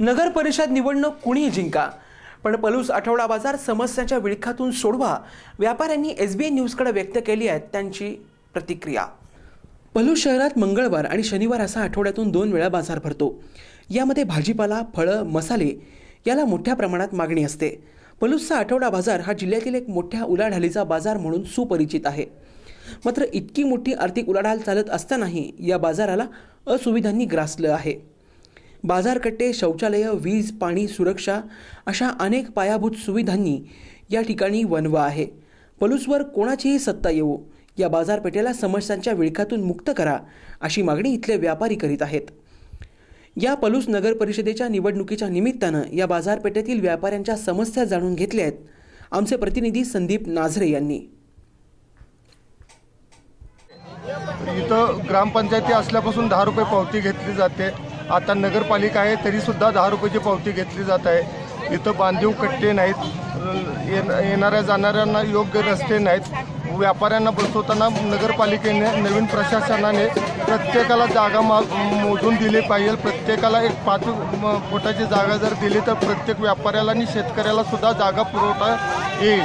नगर परिषद निवडणूक कुणीही जिंका. पण पलूस आठवडा बाजार समस्याच्या विळखातून सोडवा व्यापाऱ्यांनी एस बी आय न्यूजकडे व्यक्त केली आहे त्यांची प्रतिक्रिया. पलूस शहरात मंगळवार आणि शनिवार असा आठवड्यातून दोन वेळा बाजार भरतो. यामध्ये भाजीपाला फळं मसाले याला मोठ्या प्रमाणात मागणी असते. पलूसचा आठवडा बाजार हा जिल्ह्यातील एक मोठ्या उलाढालीचा बाजार म्हणून सुपरिचित आहे. मात्र इतकी मोठी आर्थिक उलाढाल चालत असतानाही या बाजाराला असुविधांनी ग्रासलं आहे. बाजारकट्टे शौचालयं वीज पाणी सुरक्षा अशा अनेक पायाभूत सुविधांनी या ठिकाणी वनवा आहे. पलूसवर कोणाचीही सत्ता येवो या बाजारपेठेला समस्यांच्या विळखातून मुक्त करा अशी मागणी इथले व्यापारी करीत आहेत. या पलूस नगर परिषदेच्या निवडणुकीच्या निमित्तानं या बाजारपेठेतील व्यापाऱ्यांच्या समस्या जाणून घेतल्या आहेत आमचे प्रतिनिधी संदीप नाझरे यांनी. इथं ग्रामपंचायती असल्यापासून दहा रुपये पावती घेतली जाते. आता नगरपालिका आहे तरीसुद्धा दहा रुपयाची पावती घेतली जात आहे. इथं बांधीव कट्टे नाहीत. येण- येणाऱ्या जाणाऱ्यांना योग्य रस्ते नाहीत. व्यापाऱ्यांना बसवताना नगरपालिकेने नवीन प्रशासनाने प्रत्येकाला जागा मा मोजून दिली पाहिजे. प्रत्येकाला एक पाच फुटाची जागा जर दिली तर प्रत्येक व्यापाऱ्याला आणि शेतकऱ्याला सुद्धा जागा पुरवता येईल.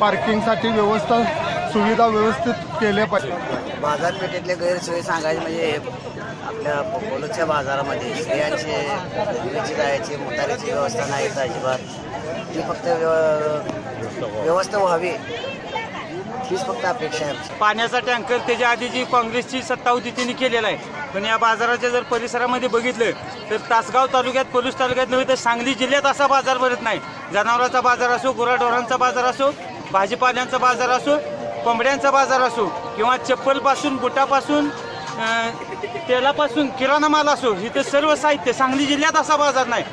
पार्किंगसाठी व्यवस्था सुविधा व्यवस्थित केल्या पाहिजे. बाजारपेठेतले गैरसोयी सांगायचे म्हणजे आपल्या पोलोच्या बाजारामध्ये स्त्रियांचे मुलीची जायची मुतारीची व्यवस्था नाही इथं अजिबात. ती फक्त व्यव- व्यवस्था व्हावी. हीच फक्त अपेक्षा आहे आमची. पाण्याचा टँकर त्याच्या आधी जी काँग्रेसची सत्ता होती त्यांनी केलेला आहे. पण या बाजाराच्या जर परिसरामध्ये बघितलं तर तासगाव तालुक्यात पलूस तालुक्यात नव्हे तर सांगली जिल्ह्यात असा बाजार भरत नाही. जनावरांचा बाजार असो गुराढोरांचा बाजार असो भाजीपाल्यांचा बाजार असो कोंबड्यांचा बाजार असो किंवा चप्पलपासून बुटापासून तेलापासून किराणा माल असो इथे सर्व साहित्य सांगली जिल्ह्यात असा बाजार नाही.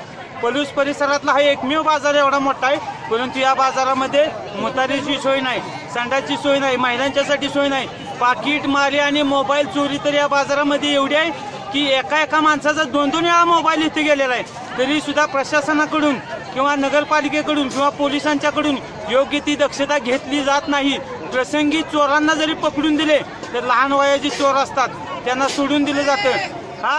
पलूस परिसरातला हा एकमेव बाजार एवढा मोठा आहे परंतु या बाजारामध्ये मुतारीची सोय नाही संडाची सोय नाही महिलांच्यासाठी सोय नाही. पाकिट मारे आणि मोबाईल चोरी तर या बाजारामध्ये एवढी आहे की एका एका माणसाचा दोन दोन वेळा मोबाईल इथे गेलेला आहे. तरी सुद्धा प्रशासनाकडून किंवा नगरपालिकेकडून किंवा पोलिसांच्याकडून योग्य ती दक्षता घेतली जात नाही. प्रसंगी चोरांना जरी पकडून दिले तर लहान वयाचे चोर असतात त्यांना सोडून दिलं जातं. हा